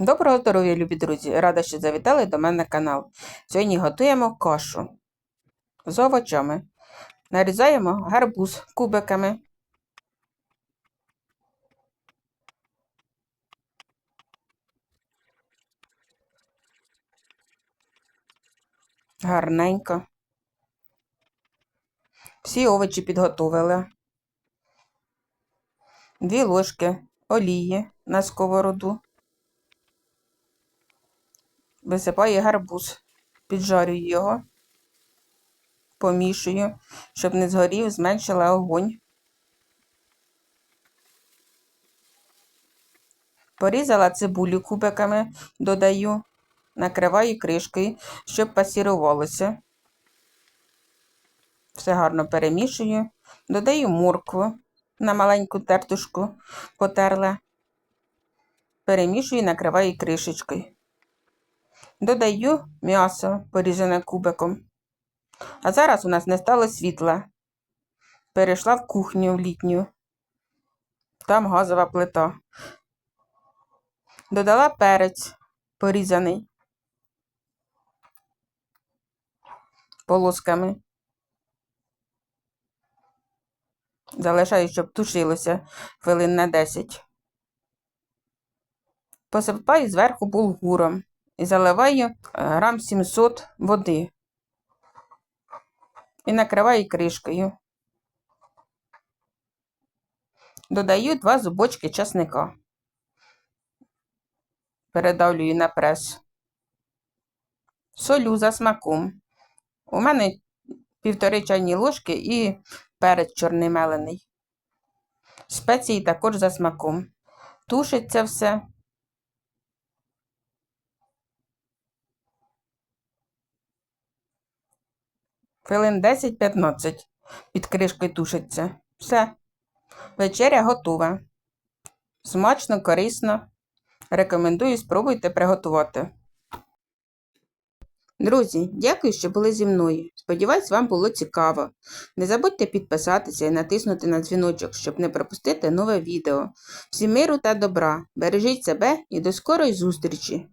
Доброго здоров'я, любі друзі! Рада, що завітали до мене на канал. Сьогодні готуємо кашу з овочами. Нарізаємо гарбуз кубиками. Гарненько. Всі овочі підготовили. Дві ложки олії на сковороду. Висипаю гарбуз, піджарюю його, помішую, щоб не згорів, зменшила огонь. Порізала цибулю кубиками, додаю, накриваю кришкою, щоб пасірувалося. Все гарно перемішую, додаю моркву на маленьку тертушку потерла, перемішую і накриваю кришечкою. Додаю м'ясо, порізане кубиком. А зараз у нас не стало світла. Перейшла в кухню в літню. Там газова плита. Додала перець порізаний полосками. Залишаю, щоб тушилося хвилин на 10. Посипаю зверху булгуром і заливаю е, грам 700 води. І накриваю кришкою. Додаю два зубочки часника. Передавлюю на прес. Солю за смаком. У мене півтори чайні ложки і перець чорний мелений. Спеції також за смаком. Тушиться все. Хвилин 10-15 під кришкою тушиться. Все. Вечеря готова. Смачно, корисно. Рекомендую, спробуйте приготувати. Друзі, дякую, що були зі мною. Сподіваюсь, вам було цікаво. Не забудьте підписатися і натиснути на дзвіночок, щоб не пропустити нове відео. Всім миру та добра! Бережіть себе і до скорої зустрічі!